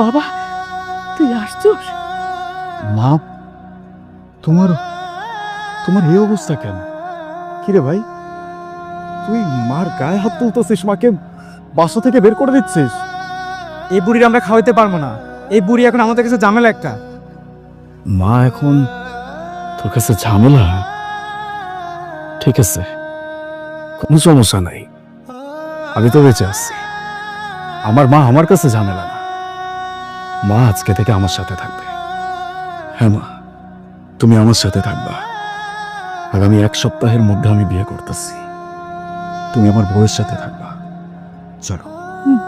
বাবা তুই আসছিস? মা তোমার তোমার এই অবস্থা কেন? কিরে ভাই তুই মার গায়ে হাত তুলতেছিস মাকে বাসা থেকে বের করে দিচ্ছিস। এই বুড়ির আমরা খাওয়াইতে পারব না। এই বুড়ি এখন আমাদের কাছে ঝামেলা একটা। মা এখন তোর কাছে ঝামেলা? ঠিক আছে কোনো সমস্যা নাই। আমি তো বেঁচে আছি। আমার মা আমার কাছে ঝামেলা না। মা আজকে থেকে আমার সাথে থাকবে। হ্যাঁ মা তুমি আমার সাথে থাকবা। আগামী এক সপ্তাহের মধ্যে আমি বিয়ে করতেছি। তুমি আমার বউয়ের সাথে থাকবা। চলো।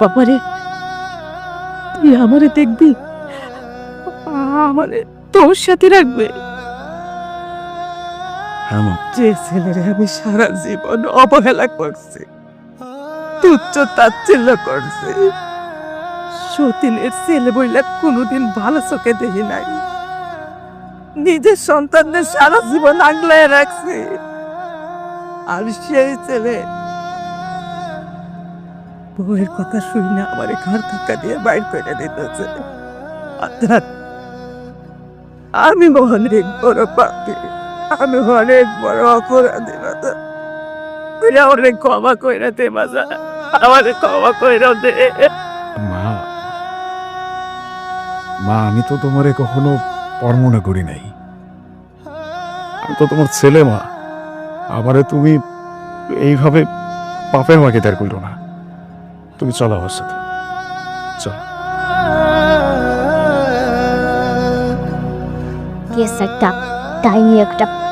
বাবারে তুই আমারে দেখবি? আমারে তোর সাথে রাখবে? হ্যাঁ মা। যে ছেলেরে আমি সারা জীবন অবহেলা করছি তুচ্ছ তাচ্ছিল্য করছি। সতীনের ছেলে বইলা কোনোদিন ভালো চোখে দেখি নাই। নিজের সন্তানদের সারা জীবন আগলায় রাখছি। আর সেই ছেলে বউয়ের কথা শুই না, আমার ঘর ধাক্কা দিয়ে বাইর করে দিতেছে। অর্থাৎ আমি অনেক বড় পাপি, আমি অনেক বড় অপরাধী, মাতা। আমারে ক্ষমা কইরা দে মাজা আমারে ক্ষমা কইরা দে। মা, আমি তো তোমারে কখনো পর মনে করি নাই। আমি তো তোমার ছেলে মা। আমারে তুমি এইভাবে পাপের মাকে তার করল না। তুমি চলো আমার সাথে। একটা ডাইনি একটা